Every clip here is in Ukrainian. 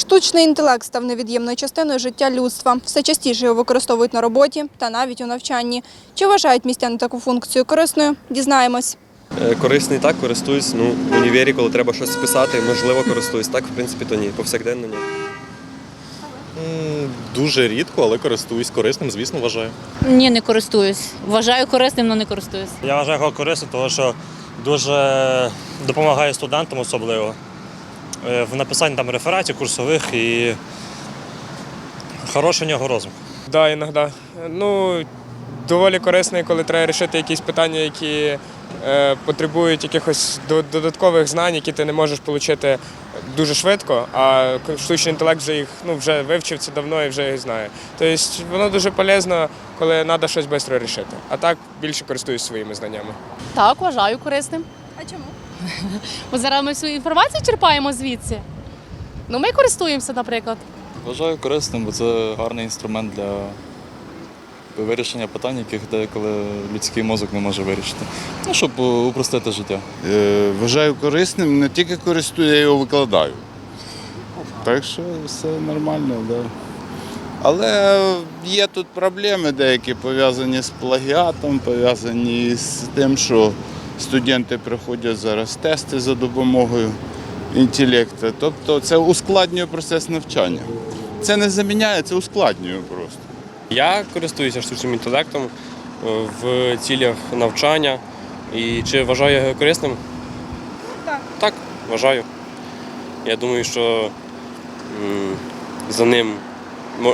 Штучний інтелект став невід'ємною частиною життя людства. Все частіше його використовують на роботі та навіть у навчанні. Чи вважають містяни таку функцію корисною? Дізнаємось. Е, Корисний так, користуюсь. Ну, в універі, коли треба щось списати, можливо, користуюсь. Так, в принципі, то ні. Повсякденно ні. Дуже рідко, але користуюсь корисним, звісно, вважаю. Ні, не користуюсь. Вважаю корисним, але не користуюсь. Я вважаю його корисним, тому що дуже допомагає студентам особливо в написанні там рефератів, курсових і хороший у нього розум. Да, іноді. Ну, доволі корисний, коли треба вирішити якісь питання, які е, потребують якихось додаткових знань, які ти не можеш отримати дуже швидко, а штучний інтелект вже їх ну, вже вивчив це давно і вже їх знає. Тобто воно дуже полезно, коли треба щось швидко вирішити. А так більше користуюсь своїми знаннями. Так, вважаю корисним. А чому? Бо зараз ми всю інформацію черпаємо звідси. Ну, ми користуємося, наприклад. Вважаю корисним, бо це гарний інструмент для вирішення питань, яких деколи людський мозок не може вирішити. Ну, щоб упростити життя. Е, Вважаю корисним, не тільки користую, я його викладаю. Так що все нормально, так. Да. Але є тут проблеми деякі пов'язані з плагіатом, пов'язані з тим, що студенти проходять зараз тести за допомогою інтелекту. Тобто це ускладнює процес навчання. Це не заміняє, це ускладнює просто. Я користуюся штучним інтелектом е, в цілях навчання. І чи вважаю його корисним? Так. Так, вважаю. Я думаю, що за ним,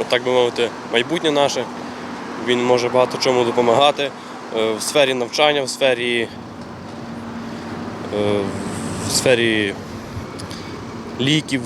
так би мовити, майбутнє наше. Він може багато чому допомагати е, в сфері навчання, в сфері, в сфері ліків.